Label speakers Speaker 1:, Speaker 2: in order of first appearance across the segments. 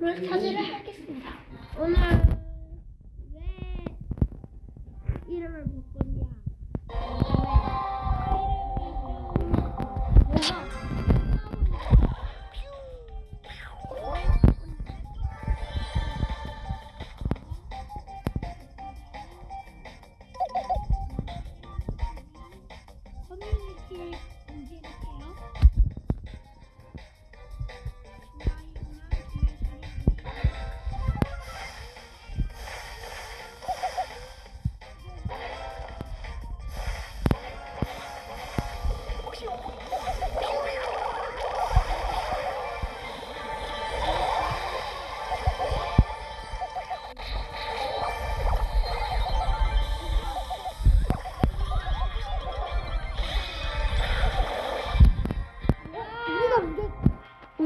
Speaker 1: 를 차지를 하겠습니다. 오늘 왜 이름을 바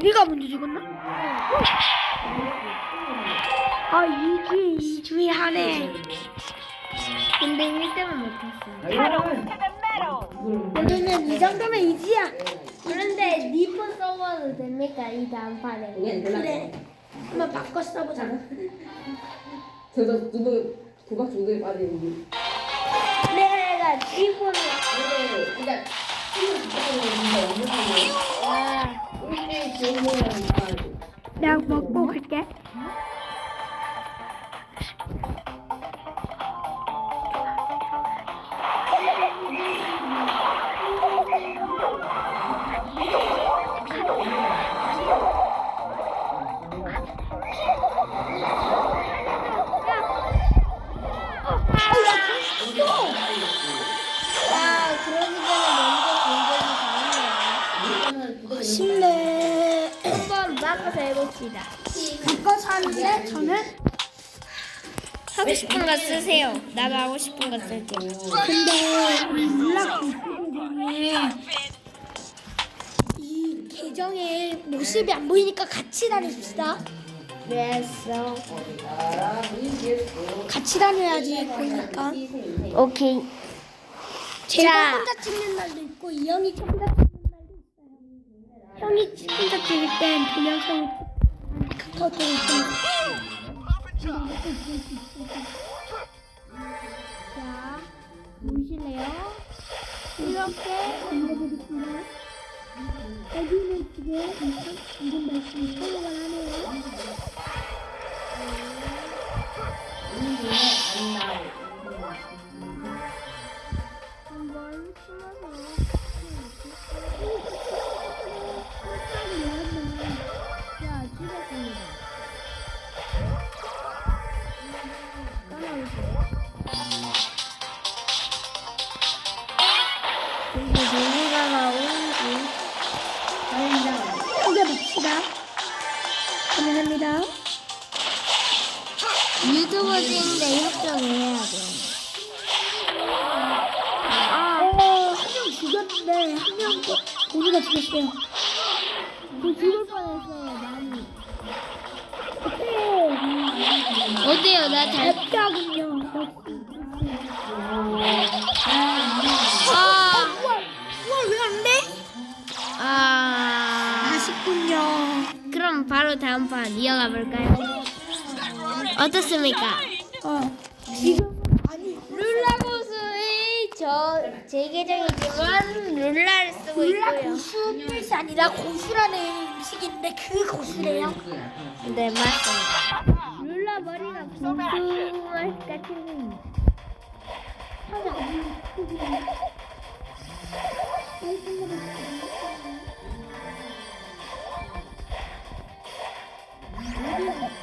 Speaker 1: 우리가 먼저 죽었나? 아 이주에 이주에 하네. 근데 1등은 못했어. 그러면 이 정도면 이지야. 그런데 니폰 써봐도 됩니까 이 다음 판에? 그래. 한번 바꿔 써보자.
Speaker 2: 저도 누구 구박 조도에 빠지는
Speaker 1: 내가 니폰을
Speaker 2: 근데 일단 친 구 부탁하
Speaker 1: 바꿔서 해봅시다. 바꿔서 하는데 저는 하고 싶은 거 쓰세요. 나도 하고 싶은 거 쓸게요. 근데 몰라 이 계정의 모습이 안 보이니까 같이 다닙시다. 됐어. 같이 다녀야지 보이니까. 오케이. 제가
Speaker 3: 자.
Speaker 1: 혼자 찍는 날도 있고 이 형이 혼자 찍는. 형이 혼자 찍을 땐 동영상을 카카오톡을 찍는 자, 보실래요? 이렇게 올려보겠습니다. 여기는 지금 이름 말씀이 촬영을 하네요. 한번 어때요?
Speaker 3: 어때요? 나 잘.
Speaker 1: 맵다군요.
Speaker 3: 아,
Speaker 1: 우와, 우와, 왜 안 돼?
Speaker 3: 아.
Speaker 1: 아쉽군요.
Speaker 3: 그럼 바로 다음 판 이어가 볼까요? 어떻습니까?
Speaker 1: 어, 지금, 아니,
Speaker 3: 룰라고수의 저제 계정이지만 룰라를 쓰고
Speaker 1: 굴라
Speaker 3: 있고요.
Speaker 1: 고수 뜻이 아니라 고수라는 음식인데 그 고수래요.
Speaker 3: 네 맞습니다. 룰라 머리가 붕붕할 같은 거. 와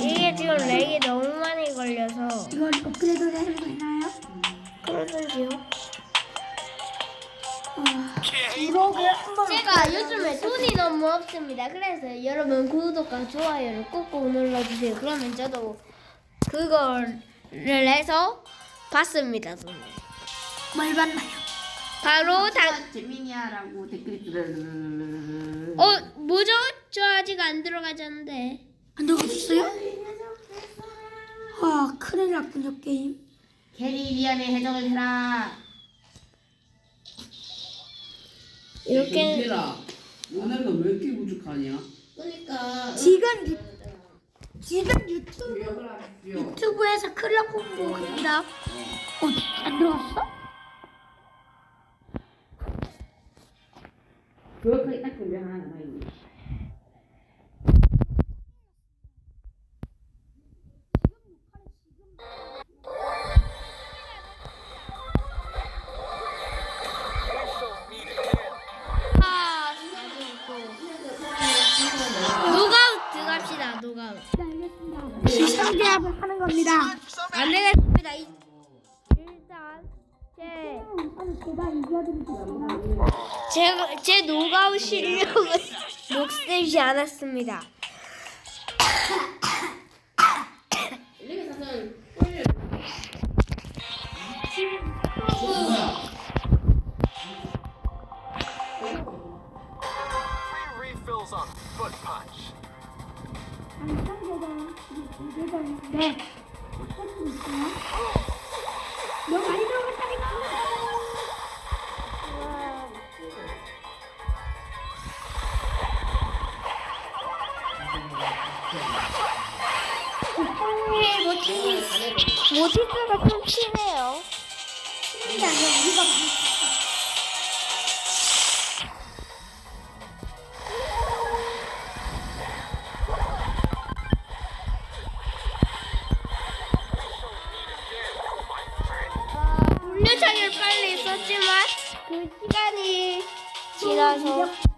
Speaker 4: 이게
Speaker 3: 지금 렉이 너무 많이 걸려서
Speaker 1: 이걸 업그레이드 해도 되나요? 한번
Speaker 3: 제가 요즘에 돈이 너무 없습니다. 그래서 여러분 구독과 좋아요를 꾹꾹 눌러주세요. 그러면 저도 그거를 해서 봤습니다. 돈을.
Speaker 1: 뭘 봤나요?
Speaker 3: 바로 당.
Speaker 4: 재민이야라고 댓글 들어.
Speaker 3: 어 뭐죠? 저 아직 안 들어가졌는데.
Speaker 1: 안 들어갔어요? 아 큰일 났군요 게임
Speaker 2: 캐리비안의 해적을 해라.
Speaker 3: 이렇게
Speaker 4: 해라. 너네가 왜 이렇게 부족하냐?
Speaker 2: 그러니까
Speaker 1: 지금 유, 지금 유튜브. 유튜브에서 클럽 공부입니다 어? 안 들어갔어?
Speaker 2: 그렇게 딱 준비하는
Speaker 3: 제
Speaker 1: 아니 제가 이겨드리겠습니다
Speaker 3: 제가 제 노가웃 실력은 녹슬지 않았습니다. 모티스가 좀 치네요.
Speaker 1: 일이 아니라 우리가
Speaker 3: 물류창을 빨리 썼지만 그 시간이 지나서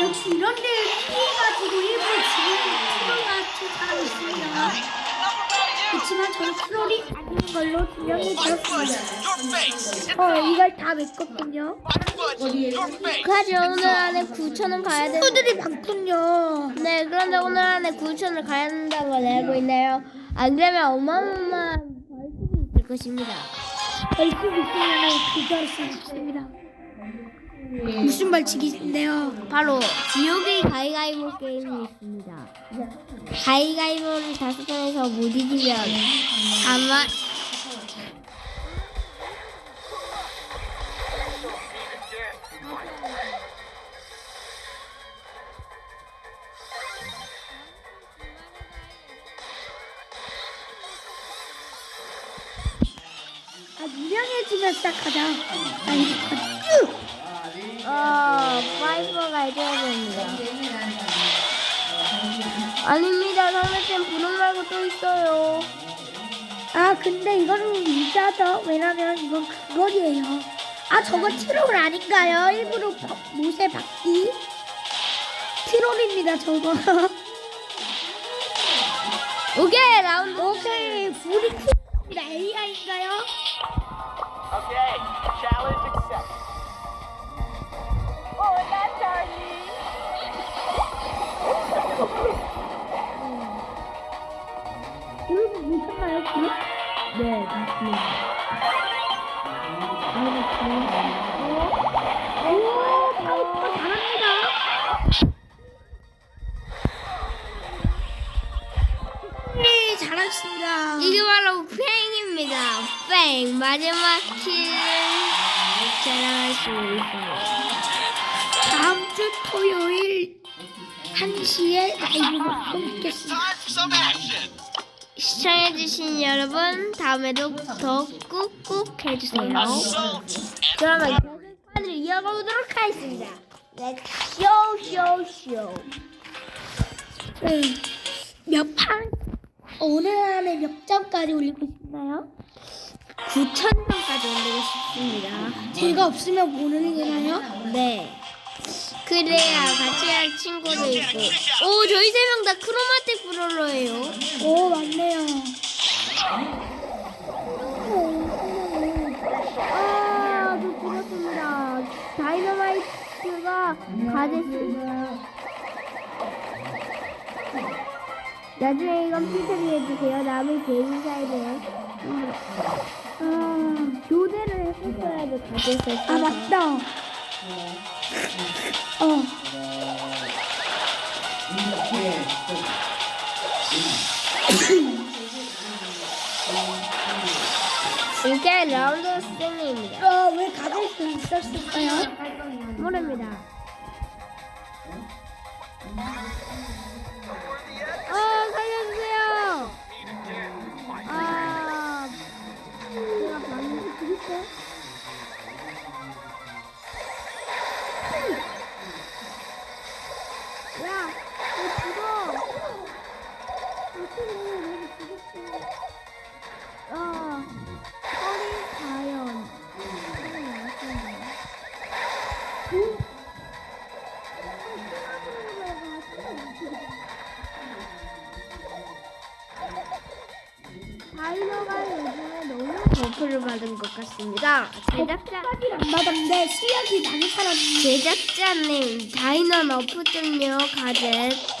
Speaker 1: 역시 이런 데를 피해가지고 일부러 지금 트롤 같은 사람이 있습니다. 그렇지만 저는 트롤이 아닌 걸로 분명히 들었습니다. 어, 이걸 다
Speaker 5: face!
Speaker 3: 그하지 오늘 안에 9천원 가야 되는
Speaker 1: 친구들이 많군요.
Speaker 3: 네 그런데 오늘 안에 9천원을 가야 걸 알고 있네요 안 그러면 어마어마한 벌칙이 있을 것입니다
Speaker 1: 벌칙 있으면 그걸 수 있습니다. 무슨 벌칙인데요?
Speaker 3: 바로 지옥의 가위가위보 게임이 있습니다 가위가위보를 다섯 번에서 못 이기면 아마 아닙니다 상대팀 부른 말고 또 있어요
Speaker 1: 아, 근데 이거는 유자죠. 왜냐면 이건 그거리에요. 아, 저거 트롤 아닌가요? 일부러 바- 못에 받기? 트롤입니다, 저거.
Speaker 3: 오케이 라운드
Speaker 1: 오케이, 우리 트롤 AI인가요?
Speaker 5: Challenge accepted.
Speaker 1: 이거
Speaker 3: 네 맞습니다
Speaker 1: 오, 파이터 잘합니다. 네, 잘하십니다.
Speaker 3: 이게 바로 팽입니다. 팽 마지막 킬을 자랑할 수 있습니다.
Speaker 1: 다음 주 토요일 1시에 라이브가 끊겠습니다.
Speaker 3: 시청해주신 여러분 다음에도 더 꾹꾹 해주세요. 그러면 계속판을 이어가보도록 하겠습니다. 네, 쇼쇼쇼.
Speaker 1: 몇 판? 오늘 안에 몇 점까지 올리고 싶나요?
Speaker 3: 9천 점까지 올리고 싶습니다.
Speaker 1: 제가 없으면 못 올리나요?
Speaker 3: 네. 그래야 같이 할 친구도 있고. 오, 저희 세 명 다 크로마틱 브롤러예요.
Speaker 1: 오 맞네요.
Speaker 3: 아, 저 죽었습니다. 다이너마이트가 가졌습니다. 나중에 이건 필터리 해주세요. 남의 개인 사이드에. 아, 교대를 했었어야지 가졌을
Speaker 1: 아 맞다. 어.
Speaker 3: 이게 라운드 승리입니다.
Speaker 1: 어, 왜 가질 수 있었을까요?
Speaker 3: 모릅니다. 받은 것 같습니다. 제작자
Speaker 1: 안 받았는데 실력이 많은 사람.
Speaker 3: 제작자님 다이너 너프 좀요 가젯.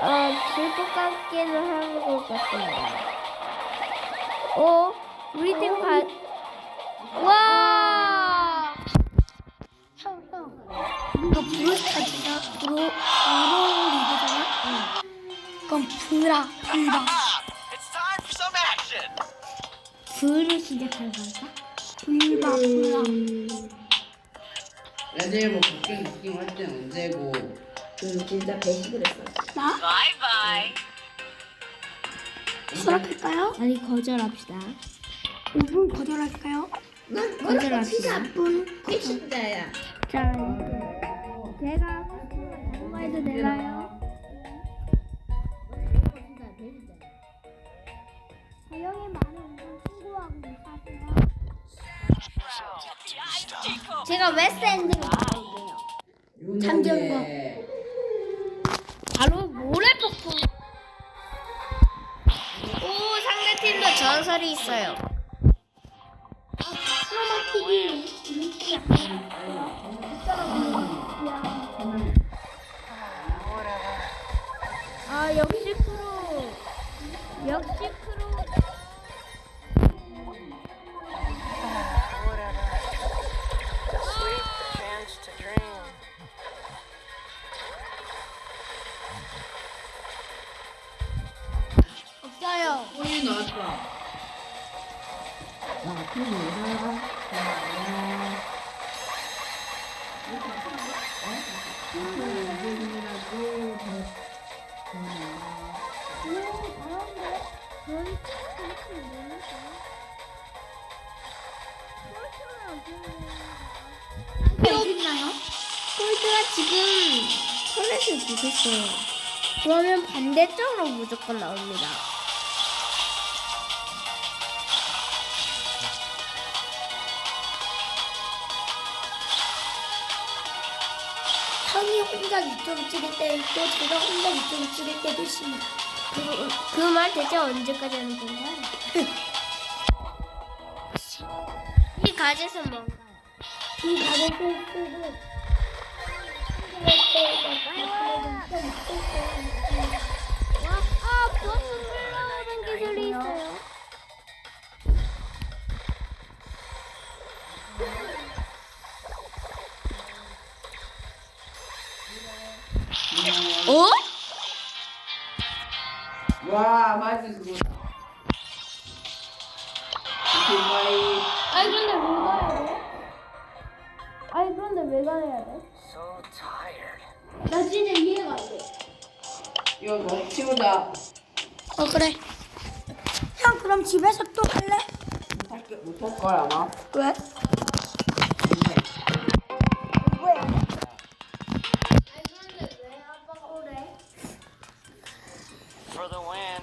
Speaker 3: 어, 같기는 한것 같습니다. 어, 우리 팀 가, 와!
Speaker 1: 형, 형. 이거 브로스타즈야? 브로, 브로 리그잖아? 그럼 브라, 브라. 시작하는 건가? 불바, 브라.
Speaker 4: 애들 뭐 걱정 느낌 할땐 언제고
Speaker 2: 그 진짜 배식을 했어.
Speaker 1: 나? 수락할까요?
Speaker 3: 아니, 거절합시다.
Speaker 1: 5분 거절할까요?
Speaker 3: 거절합시다.
Speaker 1: 10분
Speaker 2: 배식자야.
Speaker 3: 자, 이제 제가 누가 해도 되나요?
Speaker 1: 사형이 많은 친구하고 사세요.
Speaker 3: 제가 웨스트엔드로 가볼게요.
Speaker 4: 장전거
Speaker 3: 바로 모래폭풍. 오, 상대팀도 전설이 있어요.
Speaker 1: 어딨나요?
Speaker 3: 폴드가 지금 터렛을 부쉈어요. 그러면 반대쪽으로 무조건 나옵니다.
Speaker 1: 혼자 유튜브 찍을 때 있고 제가 혼자 유튜브 찍을 때도 있습니다.
Speaker 3: 그말 대체 언제까지 하는 건가요? 이 가젯은 뭔가요?
Speaker 1: 이 가게도 쓰고
Speaker 3: 나 진짜 이해가 안 돼.
Speaker 4: 이거 너 치우자.
Speaker 1: 어 그래. 형 그럼 집에서 또 할래?
Speaker 4: 못할 못할 거야 아마.
Speaker 1: 왜?
Speaker 5: For the win.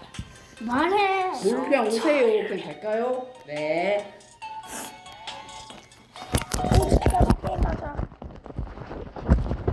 Speaker 3: 말해.
Speaker 4: 뭘 그냥 오세요. 그냥 갈까요? 네.